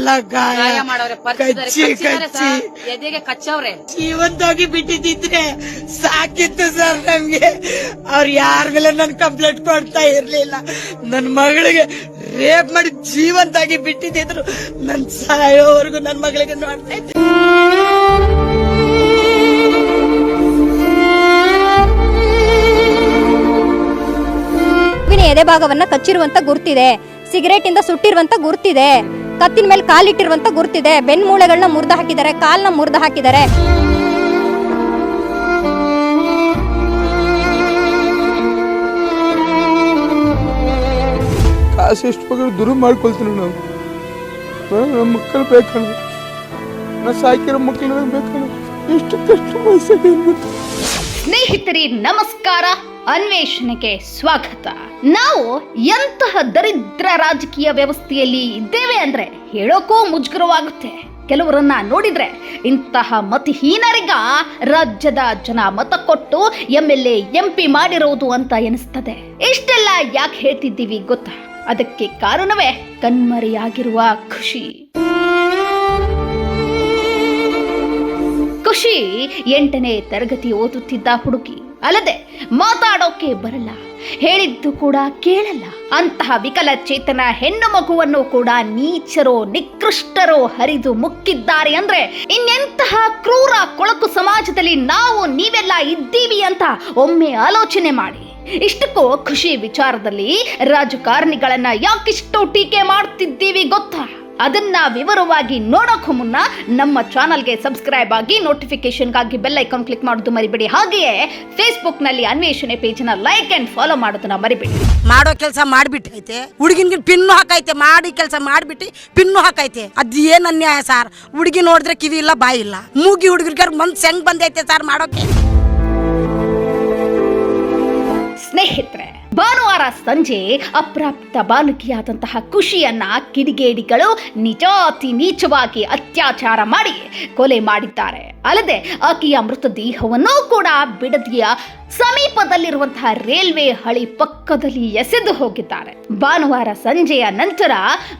ಎಲ್ಲ ಗಾಯ. ಕಚ್ಚಿ ಕಚ್ಚಿ ಎದೆಗೆ ಕಚ್ಚವ್ರೆ. ಜೀವಂತವಾಗಿ ಬಿಟ್ಟಿದ್ರೆ ಸಾಕಿತ್ತು ಸರ್ ನಮ್ಗೆ. ಅವ್ರ ಯಾರ ಮೇಲೆ ನನ್ ಕಂಪ್ಲೇಂಟ್ ಕೊಡ್ತಾ ಇರ್ಲಿಲ್ಲ. ನನ್ ಮಗಳಿಗೆ ರೇಪ್ ಮಾಡಿ ಜೀವಂತಾಗಿ ಬಿಟ್ಟಿದ್ರು ನನ್ ಸಾಯೋವರೆಗೂ ನನ್ ಮಗಳಿಗೆ ನೋಡ್ತಾ ಇದ್ದೆ. ಎದೆ ಭಾಗವನ್ನ ಕಚ್ಚಿರುವಂತ ಗುರ್ತಿದೆ. ಸಿಗರೇಟ್ ಇಂದ ಸುಟ್ಟಿರುವಂತ ಗುರ್ತಿದೆ. ಕತ್ತಿನ ಮೇಲೆ ಕಾಲಿಟ್ಟಿರುವಂತ ಗುರುತಿದೆ. ಬೆನ್ ಮೂಳೆಗಳನ್ನ ಮುರಿದು ಹಾಕಿದ್ದಾರೆ ಕಾಲ್ನ ಮುರಿದು ಹಾಕಿದ್ದಾರೆ. ಕಾಸು ಎಷ್ಟು ದುರು ಮಾಡ್ಕೊಳ್ತೀವಿ ನಾವು ನಮ್ಮ ಮಕ್ಕಳು ಬೇಕಣ್ಣ ನಾ ಸಾಕಿರೋ ಮಕ್ಕಳು ಬೇಕಣ್ಣ ಎಷ್ಟು ಕಷ್ಟ ವಯಸ್ಸಾಗಿ ಸ್ನೇಹಿತರೆ ನಮಸ್ಕಾರ. ಅನ್ವೇಷಣೆಗೆ ಸ್ವಾಗತ. ನಾವು ಎಂತಹ ದರಿದ್ರ ರಾಜಕೀಯ ವ್ಯವಸ್ಥೆಯಲ್ಲಿ ಇದ್ದೇವೆ ಅಂದ್ರೆ ಹೇಳೋಕೂ ಮುಜುಗರವಾಗುತ್ತೆ. ಕೆಲವರನ್ನ ನೋಡಿದ್ರೆ ಇಂತಹ ಮತಿಹೀನರಿಗ ರಾಜ್ಯದ ಜನ ಮತ ಕೊಟ್ಟು ಎಂ ಎಲ್ ಎಂ ಪಿ ಮಾಡಿರೋದು ಅಂತ ಎನಿಸ್ತದೆ. ಇಷ್ಟೆಲ್ಲ ಯಾಕೆ ಹೇಳ್ತಿದ್ದೀವಿ ಗೊತ್ತಾ? ಅದಕ್ಕೆ ಕಾರಣವೇ ಕಣ್ಮರೆಯಾಗಿರುವ ಖುಷಿ. ಖುಷಿ ಎಂಟನೇ ತರಗತಿ ಓದುತ್ತಿದ್ದ ಹುಡುಗಿ. ಅಲ್ಲದೆ ಮಾತಾಡೋಕೆ ಬರಲ್ಲ, ಹೇಳಿದ್ದು ಕೂಡ ಕೇಳಲ್ಲ. ಅಂತಹ ವಿಕಲಚೇತನ ಹೆಣ್ಣು ಮಗುವನ್ನು ಕೂಡ ನೀಚರೋ, ನಿಕೃಷ್ಟರೋ ಹರಿದು ಮುಕ್ಕಿದ್ದಾರೆ ಅಂದ್ರೆ ಇನ್ನೆಂತಹ ಕ್ರೂರ ಕೊಳಕು ಸಮಾಜದಲ್ಲಿ ನಾವು ನೀವೆಲ್ಲ ಇದ್ದೀವಿ ಅಂತ ಒಮ್ಮೆ ಆಲೋಚನೆ ಮಾಡಿ. ಇಷ್ಟಕ್ಕೂ ಖುಷಿ ವಿಚಾರದಲ್ಲಿ ರಾಜಕಾರಣಿಗಳನ್ನ ಯಾಕಿಷ್ಟು ಟೀಕೆ ಮಾಡ್ತಿದ್ದೀವಿ ಗೊತ್ತಾ? ಅದನ್ನ ವಿವರವಾಗಿ ನೋಡೋಕ್ಕೂ ಮುನ್ನ ನಮ್ಮ ಚಾನಲ್ಗೆ ಸಬ್ಸ್ಕ್ರೈಬ್ ಆಗಿ ನೋಟಿಫಿಕೇಶನ್ಗಾಗಿ ಬೆಲ್ ಐಕಾನ್ ಕ್ಲಿಕ್ ಮಾಡೋದು ಮರಿಬೇಡಿ. ಹಾಗೆಯೇ ಫೇಸ್ಬುಕ್ನಲ್ಲಿ ಅನ್ವೇಷಣೆ ಪೇಜ್ನ ಲೈಕ್ ಅಂಡ್ ಫಾಲೋ ಮಾಡೋದನ್ನ ಮರಿಬೇಡಿ. ಮಾಡೋ ಕೆಲಸ ಮಾಡ್ಬಿಟ್ಟೈತೆ ಹುಡುಗಿನ ಪಿನ್ನು ಹಾಕೈತೆ ಮಾಡಿ ಕೆಲಸ ಮಾಡ್ಬಿಟ್ಟು ಪಿನ್ನು ಹಾಕೈತೆ. ಅದ್ ಏನ್ ಅನ್ಯಾಯ ಸರ್? ಹುಡುಗಿ ನೋಡಿದ್ರೆ ಕಿವಿ ಇಲ್ಲ ಬಾಯಿ ಇಲ್ಲ. ಮೂಗಿ ಹುಡುಗರಿಗೆ ಮನ್ಸ್ ಹೆಂಗ್ ಬಂದೈತೆ ಸರ್ ಮಾಡೋಕೆ? ಸ್ನೇಹಿತರೆ ಭಾನುವಾರ ಸಂಜೆ ಅಪ್ರಾಪ್ತ ಬಾಲಕಿಯಾದಂತಹ ಖುಷಿಯನ್ನ ಕಿಡಿಗೇಡಿಗಳು ನಿಜಾತಿ ನೀಚವಾಗಿ ಅತ್ಯಾಚಾರ ಮಾಡಿ ಕೊಲೆ ಮಾಡಿದ್ದಾರೆ. ಅಲ್ಲದೆ ಆಕೆಯ ಮೃತದೇಹವನ್ನು ಕೂಡ ಬಿಡದಿಯ ಸಮೀಪದಲ್ಲಿರುವಂತಹ ರೈಲ್ವೆ ಹಳಿ ಪಕ್ಕದಲ್ಲಿ ಎಸೆದು ಹೋಗಿದ್ದಾರೆ. ಭಾನುವಾರ ಸಂಜೆಯ ನಂತರ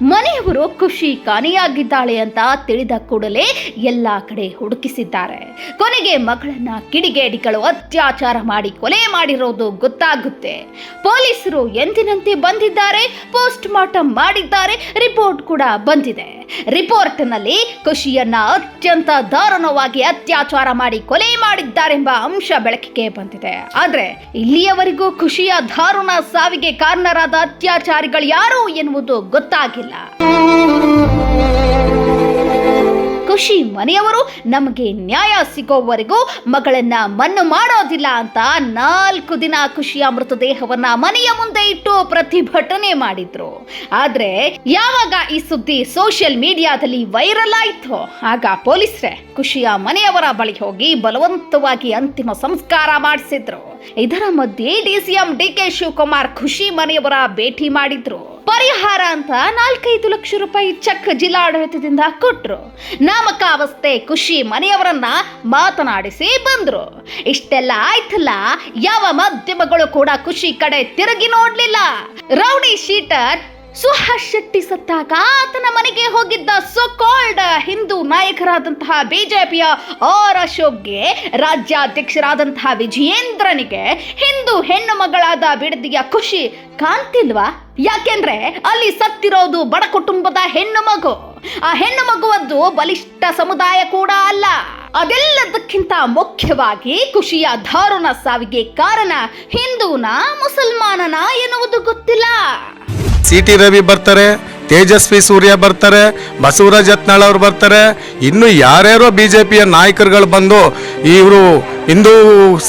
ಮನೆಯವರು ಖುಷಿ ಕಾಣೆಯಾಗಿದ್ದಾಳೆ ಅಂತ ತಿಳಿದ ಕೂಡಲೇ ಎಲ್ಲಾ ಕಡೆ ಹುಡುಕಿಸಿದ್ದಾರೆ. ಕೊನೆಗೆ ಮಗಳನ್ನ ಕಿಡಿಗೇಡಿಗಳು ಅತ್ಯಾಚಾರ ಮಾಡಿ ಕೊಲೆ ಮಾಡಿರೋದು ಗೊತ್ತಾಗುತ್ತೆ. ಪೊಲೀಸರು ಎಂದಿನಂತೆ ಬಂದಿದ್ದಾರೆ ಪೋಸ್ಟ್ ಮಾರ್ಟಮ್ ಮಾಡಿದ್ದಾರೆ, ರಿಪೋರ್ಟ್ ಕೂಡ ಬಂದಿದೆ. ರಿಪೋರ್ಟ್ನಲ್ಲಿ ಖುಷಿಯನ್ನ ಅತ್ಯಂತ ದಾರುಣವಾಗಿ ಅತ್ಯಾಚಾರ ಮಾಡಿ ಕೊಲೆ ಮಾಡಿದ್ದಾರೆಂಬ ಅಂಶ ಬೆಳಕಿಗೆ ಬಂದಿದೆ. ಆದ್ರೆ ಇಲ್ಲಿಯವರೆಗೂ ಖುಷಿಯ ದಾರುಣ ಸಾವಿಗೆ ಕಾರಣರಾದ ಅತ್ಯಾಚಾರಿಗಳು ಯಾರು ಎನ್ನುವುದು ಗೊತ್ತಾಗಿಲ್ಲ. ಖುಷಿ ಮನೆಯವರು ನಮಗೆ ನ್ಯಾಯ ಸಿಗೋವರೆಗೂ ಮಗಳನ್ನ ಮಣ್ಣು ಮಾಡೋದಿಲ್ಲ ಅಂತ ನಾಲ್ಕು ದಿನ ಖುಷಿಯ ಮೃತದೇಹವನ್ನ ಮನೆಯ ಮುಂದೆ ಇಟ್ಟು ಪ್ರತಿಭಟನೆ ಮಾಡಿದ್ರು. ಆದ್ರೆ ಯಾವಾಗ ಈ ಸುದ್ದಿ ಸೋಷಿಯಲ್ ಮೀಡಿಯಾದಲ್ಲಿ ವೈರಲ್ ಆಯ್ತು, ಆಗ ಪೊಲೀಸ್ರೆ ಖುಷಿಯ ಮನೆಯವರ ಬಳಿ ಹೋಗಿ ಬಲವಂತವಾಗಿ ಅಂತಿಮ ಸಂಸ್ಕಾರ ಮಾಡಿಸಿದ್ರು. ಇದರ ಮಧ್ಯೆ ಡಿಸಿಎಂ ಡಿ ಕೆ ಶಿವಕುಮಾರ್ ಖುಷಿ ಮನೆಯವರ ಭೇಟಿ ಮಾಡಿದ್ರು. ಪರಿಹಾರ ಅಂತ ನಾಲ್ಕೈದು ಲಕ್ಷ ರೂಪಾಯಿ ಚೆಕ್ ಜಿಲ್ಲಾಡಳಿತದಿಂದ ಕೊಟ್ರು. ನಾಮಕಾವಸ್ಥೆ ಖುಷಿ ಮನೆಯವರನ್ನ ಮಾತನಾಡಿಸಿ ಬಂದ್ರು. ಇಷ್ಟೆಲ್ಲ ಆಯ್ತಲ್ಲ, ಯಾವ ಮಾಧ್ಯಮಗಳು ಕೂಡ ಖುಷಿ ಕಡೆ ತಿರುಗಿ ನೋಡ್ಲಿಲ್ಲ. ರೌಡಿ ಶೀಟರ್ ಸುಹಾಸ್ ಶೆಟ್ಟಿ ಸತ್ತಾಗ ಆತನ ಮನೆಗೆ ಹೋಗಿದ್ದ ಸೊ ಕಾಲ್ಡ್ ಹಿಂದೂ ನಾಯಕರಾದಂತಹ ಬಿಜೆಪಿಯ ಆರ್ ಅಶೋಕ್ಗೆ ರಾಜ್ಯಾಧ್ಯಕ್ಷರಾದಂತಹ ವಿಜಯೇಂದ್ರನಿಗೆ ಹಿಂದೂ ಹೆಣ್ಣು ಮಗಳಾದ ಬಿಡದಿಯ ಖುಷಿ ಕಾಣ್ತಿಲ್ವಾ? ಯಾಕೆಂದ್ರೆ ಅಲ್ಲಿ ಸತ್ತಿರೋದು ಬಡ ಕುಟುಂಬದ ಹೆಣ್ಣು ಮಗು. ಆ ಹೆಣ್ಣು ಮಗುವದ್ದು ಬಲಿಷ್ಠ ಸಮುದಾಯ ಕೂಡ ಅಲ್ಲ. ಅದೆಲ್ಲದಕ್ಕಿಂತ ಮುಖ್ಯವಾಗಿ ಖುಷಿಯ ದಾರುಣ ಸಾವಿಗೆ ಕಾರಣ ಹಿಂದೂನ ಮುಸಲ್ಮಾನನ ಎನ್ನುವುದು ಗೊತ್ತಿಲ್ಲ. ಸಿ ಟಿ ರವಿ ಬರ್ತಾರೆ, ತೇಜಸ್ವಿ ಸೂರ್ಯ ಬರ್ತಾರೆ, ಬಸವರಾಜ್ ಯತ್ನಾಳ್ ಅವ್ರು ಬರ್ತಾರೆ. ಇನ್ನು ಯಾರ್ಯಾರೋ ಬಿ ಜೆ ಪಿಯ ನಾಯಕರುಗಳು ಬಂದು ಇವರು ಹಿಂದೂ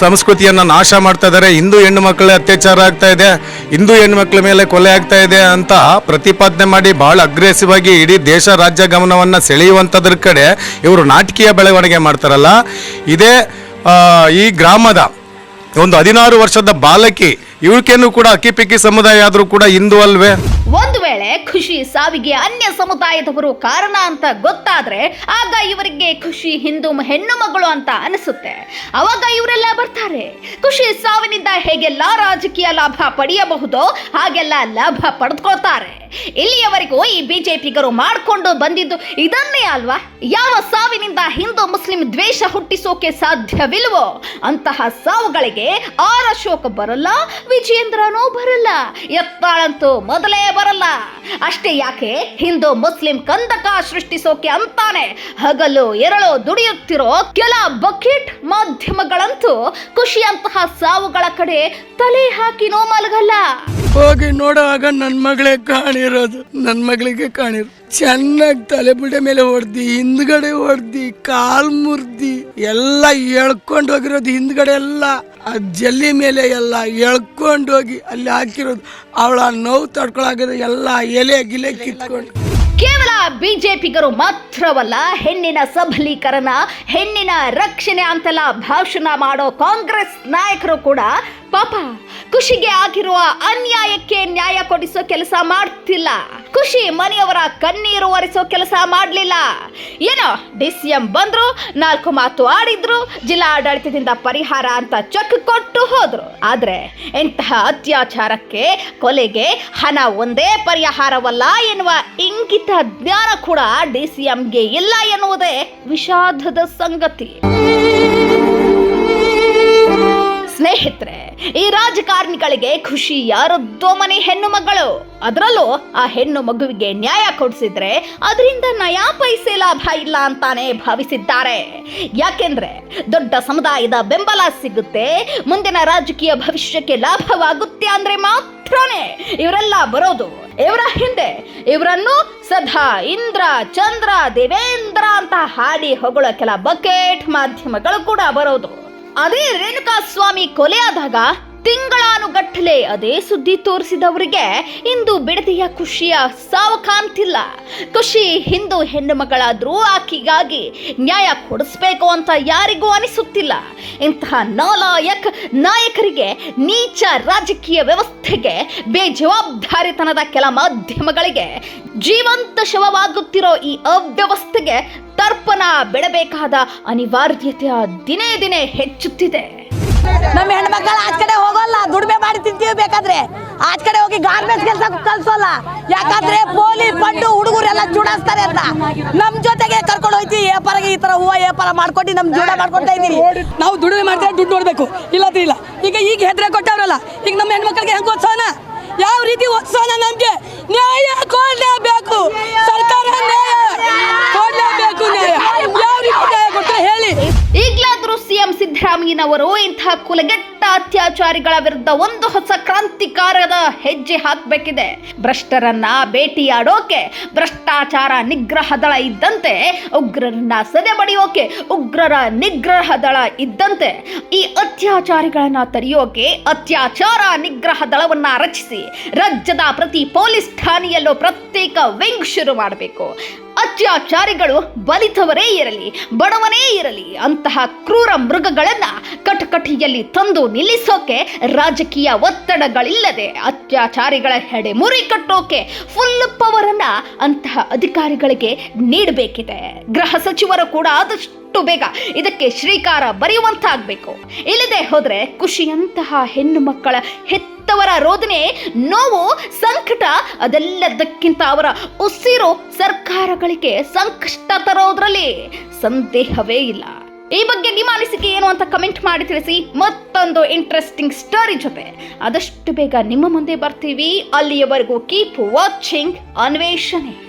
ಸಂಸ್ಕೃತಿಯನ್ನು ನಾಶ ಮಾಡ್ತಾ ಇದ್ದಾರೆ ಹಿಂದೂ ಹೆಣ್ಣು ಮಕ್ಕಳ ಅತ್ಯಾಚಾರ ಆಗ್ತಾ ಇದೆ, ಹಿಂದೂ ಮಕ್ಕಳ ಮೇಲೆ ಕೊಲೆ ಆಗ್ತಾ ಇದೆ ಅಂತ ಪ್ರತಿಪಾದನೆ ಮಾಡಿ ಬಹಳ ಅಗ್ರೆಸಿವ್ ಆಗಿ ಇಡೀ ದೇಶ ರಾಜ್ಯ ಗಮನವನ್ನು ಸೆಳೆಯುವಂಥದ್ರ ಕಡೆ ಇವರು ನಾಟಕೀಯ ಬೆಳವಣಿಗೆ ಮಾಡ್ತಾರಲ್ಲ. ಇದೇ ಈ ಗ್ರಾಮದ ಒಂದು ಹದಿನಾರು ವರ್ಷದ ಬಾಲಕಿ ಇವಕ್ಕೇನು ಕೂಡ ಅಕ್ಕಿಪಿಕ್ಕಿ ಸಮುದಾಯ ಆದರೂ ಕೂಡ ಹಿಂದೂ ಅಲ್ವೇ? ಒಂದು ವೇಳೆ ಖುಷಿ ಸಾವಿಗೆ ಅನ್ಯ ಸಮುದಾಯದವರು ಕಾರಣ ಅಂತ ಗೊತ್ತಾದ್ರೆ ಆಗ ಇವರಿಗೆ ಖುಷಿ ಹಿಂದೂ ಹೆಣ್ಣು ಮಗಳು ಅಂತ ಅನಿಸುತ್ತೆ. ಅವಾಗ ಇವರೆಲ್ಲ ಬರ್ತಾರೆ. ಖುಷಿ ಸಾವಿನಿಂದ ಹೇಗೆಲ್ಲ ರಾಜಕೀಯ ಲಾಭ ಪಡೆಯಬಹುದೋ ಹಾಗೆಲ್ಲ ಲಾಭ ಪಡೆದುಕೊಳ್ತಾರೆ. ಇಲ್ಲಿಯವರೆಗೂ ಈ ಬಿಜೆಪಿಗರು ಮಾಡಿಕೊಂಡು ಬಂದಿದ್ದು ಇದನ್ನೇ ಅಲ್ವಾ? ಯಾವ ಸಾವಿನಿಂದ ಹಿಂದೂ ಮುಸ್ಲಿಂ ದ್ವೇಷ ಹುಟ್ಟಿಸೋಕೆ ಸಾಧ್ಯವಿಲ್ವೋ? ಅಂತಹ ಸಾವುಗಳಿಗೆ ಆರ್ ಅಶೋಕ್ ಬರಲ್ಲ ವಿಜೇಂದ್ರನೂ ಬರಲ್ಲ. ಎತ್ತಾಳಂತೂ ಮೊದಲೇ ಬರಲ್ಲ ಅಷ್ಟೇ ಯಾಕೆ? ಹಿಂದೂ ಮುಸ್ಲಿಂ ಕಂದಕ ಸೃಷ್ಟಿಸೋಕೆ ಅಂತಾನೆ. ಹಗಲು ಎರಳು ದುಡಿಯುತ್ತಿರೋ ಕೆಲ ಬಕೆಟ್ ಮಾಧ್ಯಮಗಳಂತೂ ಖುಷಿಯಂತಹ ಸಾವುಗಳ ಕಡೆ ತಲೆ ಹಾಕಿನೋ ಮಲಗಲ್ಲ. ಹೋಗಿ ನೋಡುವಾಗ ನನ್ ಮಗಳೇ ಕಾಣಿರೋದು. ನನ್ ಮಗಳಿಗೆ ಕಾಣಿರೋ ಚೆನ್ನಾಗಿ ತಲೆ ಬುಡೆ ಮೇಲೆ ಹೊಡ್ದಿ, ಹಿಂದ್ಗಡೆ ಹೊಡ್ದಿ, ಕಾಲ್ ಮುರ್ದಿ, ಎಲ್ಲ ಎಳ್ಕೊಂಡು ಹೋಗಿರೋದು ಹಿಂದ್ಗಡೆ ಎಲ್ಲ. ಆ ಜಲ್ಲಿ ಮೇಲೆ ಎಲ್ಲ ಎಳ್ಕೊಂಡು ಹೋಗಿ ಅಲ್ಲಿ ಹಾಕಿರೋದು, ಅವಳ ನೋವು ತಡ್ಕೊಳಾಗದ ಎಲ್ಲ ಎಲೆ ಗಿಲೆ ಕಿತ್ಕೊಂಡು. ಕೇವಲ ಬಿಜೆಪಿಗರು ಮಾತ್ರವಲ್ಲ, ಹೆಣ್ಣಿನ ಸಬಲೀಕರಣ, ಹೆಣ್ಣಿನ ರಕ್ಷಣೆ ಅಂತೆಲ್ಲ ಭಾಷಣ ಮಾಡೋ ಕಾಂಗ್ರೆಸ್ ನಾಯಕರು ಕೂಡ ಪಾಪ ಖುಷಿಗೆ ಆಗಿರುವ ಅನ್ಯಾಯಕ್ಕೆ ನ್ಯಾಯ ಕೊಡಿಸೋ ಕೆಲಸ ಮಾಡ್ತಿಲ್ಲ. ಖುಷಿ ಮನೆಯವರ ಕಣ್ಣೀರು ಒರೆಸೋ ಕೆಲಸ ಮಾಡಲಿಲ್ಲ. ಏನೋ ಡಿ ಸಿ ಎಂ ಬಂದ್ರು, ನಾಲ್ಕು ಮಾತು ಆಡಿದ್ರು, ಜಿಲ್ಲಾಡಳಿತದಿಂದ ಪರಿಹಾರ ಅಂತ ಚೆಕ್ ಕೊಟ್ಟು ಹೋದ್ರು. ಆದರೆ ಇಂತಹ ಅತ್ಯಾಚಾರಕ್ಕೆ, ಕೊಲೆಗೆ ಹಣ ಒಂದೇ ಪರಿಹಾರವಲ್ಲ ಎನ್ನುವ ಇಂಗಿತ ಜ್ಞಾನ ಕೂಡ ಡಿ ಸಿ ಎಂಗೆ ಇಲ್ಲ ಎನ್ನುವುದೇ ವಿಷಾದದ ಸಂಗತಿ. ಸ್ನೇಹಿತರೆ, ಈ ರಾಜಕಾರಣಿಗಳಿಗೆ ಖುಷಿ ಯಾರದ್ದೋ ಮನೆ ಹೆಣ್ಣು ಮಗಳು. ಅದರಲ್ಲೂ ಆ ಹೆಣ್ಣು ಮಗುವಿಗೆ ನ್ಯಾಯ ಕೊಡಿಸಿದ್ರೆ ಅದರಿಂದ ನಯಾ ಪೈಸೆ ಲಾಭ ಇಲ್ಲ ಅಂತಾನೆ ಭಾವಿಸಿದ್ದಾರೆ. ಯಾಕೆಂದ್ರೆ ದೊಡ್ಡ ಸಮುದಾಯದ ಬೆಂಬಲ ಸಿಗುತ್ತೆ, ಮುಂದಿನ ರಾಜಕೀಯ ಭವಿಷ್ಯಕ್ಕೆ ಲಾಭವಾಗುತ್ತೆ ಅಂದ್ರೆ ಮಾತ್ರನೇ ಇವರೆಲ್ಲ ಬರೋದು. ಇವರ ಹಿಂದೆ ಇವರನ್ನು ಸದಾ ಇಂದ್ರ, ಚಂದ್ರ, ದೇವೇಂದ್ರ ಅಂತ ಹಾಡಿ ಹೊಗಳ ಕೆಲ ಬಕೆಟ್ ಮಾಧ್ಯಮಗಳು ಕೂಡ ಬರೋದು. ಅದೇ ರೇಣುಕಾ ಸ್ವಾಮಿ ಕೊಲೆಯಾದಾಗ ತಿಂಗಳಾನುಗಟ್ಟಲೆ ಅದೇ ಸುದ್ದಿ ತೋರಿಸಿದವರಿಗೆ ಇಂದು ಬಿಡದಿಯ ಖುಷಿಯ ಸಾವು ಕಾಣ್ತಿಲ್ಲ ಖುಷಿ ಹಿಂದೂ ಹೆಣ್ಣು ಮಗಳಾದರೂ ಆಕಿಗಾಗಿ ನ್ಯಾಯ ಕೊಡಿಸ್ಬೇಕು ಅಂತ ಯಾರಿಗೂ ಅನಿಸುತ್ತಿಲ್ಲ. ಇಂತಹ ನಾಲಾಯಕ್ ನಾಯಕರಿಗೆ ನೀಚ ರಾಜಕೀಯ ವ್ಯವಸ್ಥೆಗೆ ಬೇಜವಾಬ್ದಾರಿತನದ ಕೆಲ ಮಾಧ್ಯಮಗಳಿಗೆ ಜೀವಂತ ಶವವಾಗುತ್ತಿರೋ ಈ ಅವ್ಯವಸ್ಥೆಗೆ ತರ್ಪಣ ಬಿಡಬೇಕಾದ ಅನಿವಾರ್ಯತೆಯ ದಿನೇ ದಿನೇ ಹೆಚ್ಚುತ್ತಿದೆ. ನಮ್ಮ ಹೆಣ್ಮಕ್ಳು ಆಚ ಕಡೆ ಹೋಗೋಲ್ಲ, ದುಡಿಮೆ ಮಾಡಿ ತಿಂತೀವಿ ಬೇಕಾದ್ರೆ. ಆಚ ಕಡೆ ಹೋಗಿ ಗಾರ್ಮೆಂಟ್ಸ್ ಕೆಲಸ ಕಲ್ಸೋಲ್ಲ ಯಾಕಂದ್ರೆ ಪೋಲಿ ಪಂಡು ಹುಡುಗರೆಲ್ಲ ಚುಡಾಸ್ತಾರೆ ಅಂತ. ನಮ್ ಜೊತೆಗೆ ಕರ್ಕೊಂಡು ಹೋಯ್ತೀವಿ. ವ್ಯಾಪಾರಗೆ ಈ ತರ ಹೂವ ವ್ಯಾಪಾರ ಮಾಡ್ಕೊಂಡು ನಮ್ ಜೀವನ ಮಾಡ್ಕೊಳ್ತಾ ಇದೀವಿ ನಾವು ದುಡಿಮೆ ಮಾಡ್ತಾರೆ ದುಡ್ಡು ನೋಡ್ಬೇಕು. ಇಲ್ಲದ್ರೆ ಇಲ್ಲ. ಈಗ ಈಗ ಹೆದ್ರೆ ಕೊಟ್ಟವ್ರಲ್ಲ, ಈಗ ನಮ್ಮ ಹೆಣ್ಮಕ್ಳಿಗೆ ಹೆಂಗ್ ಓದ್ಸೋಣ ಯಾವ ರೀತಿ ಓದ್ಸೋಣ ನಮ್ಗೆ? ನ್ಯಾಯ ಕೊಡ್ಲೇಬೇಕು ಸರ್ಕಾರ ನ್ಯಾಯ ಕೊಡ್ಲೇಬೇಕು ನ್ಯಾಯ ಯಾವ ರೀತಿ ನ್ಯಾಯ ಕೊಡ್ತಾರೆ ಹೇಳಿ ಈಗಲಾದರೂ ಸಿಎಂ ಸಿದ್ದರಾಮಯ್ಯನವರು ಇಂತಹ ಕುಲಗೆಟ್ಟ ಅತ್ಯಾಚಾರಿಗಳ ವಿರುದ್ಧ ಒಂದು ಹೊಸ ಕ್ರಾಂತಿಕಾರದ ಹೆಜ್ಜೆ ಹಾಕಬೇಕಿದೆ. ಭ್ರಷ್ಟರನ್ನ ಭೇಟಿಯಾಡೋಕೆ ಭ್ರಷ್ಟಾಚಾರ ನಿಗ್ರಹ ದಳ ಇದ್ದಂತೆ, ಉಗ್ರರನ್ನ ಸದೆ ಬಡಿಯೋಕೆ ಉಗ್ರರ ನಿಗ್ರಹ ದಳ ಇದ್ದಂತೆ ಈ ಅತ್ಯಾಚಾರಿಗಳನ್ನ ತಡೆಯೋಕೆ ಅತ್ಯಾಚಾರ ನಿಗ್ರಹ ದಳವನ್ನ ರಚಿಸಿ, ರಾಜ್ಯದ ಪ್ರತಿ ಪೊಲೀಸ್ ಠಾಣೆಯಲ್ಲೂ ಪ್ರತ್ಯೇಕ ವಿಂಗ್ ಶುರು ಮಾಡಬೇಕು. ಅತ್ಯಾಚಾರಿಗಳು ಬಲಿತವರೇ ಇರಲಿ, ಬಡವನೇ ಇರಲಿ, ಅಂತಹ ಕ್ರೂರ ಮೃಗಗಳನ್ನು ಕಟಕಟಿಯಲ್ಲಿ ತಂದು ನಿಲ್ಲಿಸೋಕೆ ರಾಜಕೀಯ ಒತ್ತಡಗಳಿಲ್ಲದೆ, ಅತ್ಯಾಚಾರಿಗಳ ಹೆಡೆಮುರಿ ಕಟ್ಟೋಕೆ ಫುಲ್ ಪವರ್ ಅನ್ನ ಅಂತಹ ಅಧಿಕಾರಿಗಳಿಗೆ ನೀಡಬೇಕಿದೆ. ಗೃಹ ಸಚಿವರು ಕೂಡ ಆದಷ್ಟು ಬೇಗ ಇದಕ್ಕೆ ಶ್ರೀಕಾರ ಬರೆಯುವಂತಾಗಬೇಕು. ಇಲ್ಲದೆ ಹೋದ್ರೆ ಖುಷಿಯಂತಹ ಹೆಣ್ಣು ಮಕ್ಕಳ ಹೆತ್ತವರ ರೋದನೆ, ನೋವು, ಸಂಕಟ, ಅದೆಲ್ಲದಕ್ಕಿಂತ ಅವರ ಉಸಿರು ಸರ್ಕಾರಗಳಿಗೆ ಸಂಕಷ್ಟ ತರೋದ್ರಲ್ಲಿ ಸಂದೇಹವೇ ಇಲ್ಲ. ಈ ಬಗ್ಗೆ ನಿಮ್ಮ ಅನಿಸಿಕೆ ಏನು ಅಂತ ಕಮೆಂಟ್ ಮಾಡಿ ತಿಳಿಸಿ. ಮತ್ತೊಂದು ಇಂಟ್ರೆಸ್ಟಿಂಗ್ ಸ್ಟೋರಿ ಜೊತೆ. ಆದಷ್ಟು ಬೇಗ ನಿಮ್ಮ ಮುಂದೆ ಬರ್ತೀವಿ. ಅಲ್ಲಿಯವರೆಗೂ ಕೀಪ್ ವಾಚಿಂಗ್ ಅನ್ವೇಷಣೆ.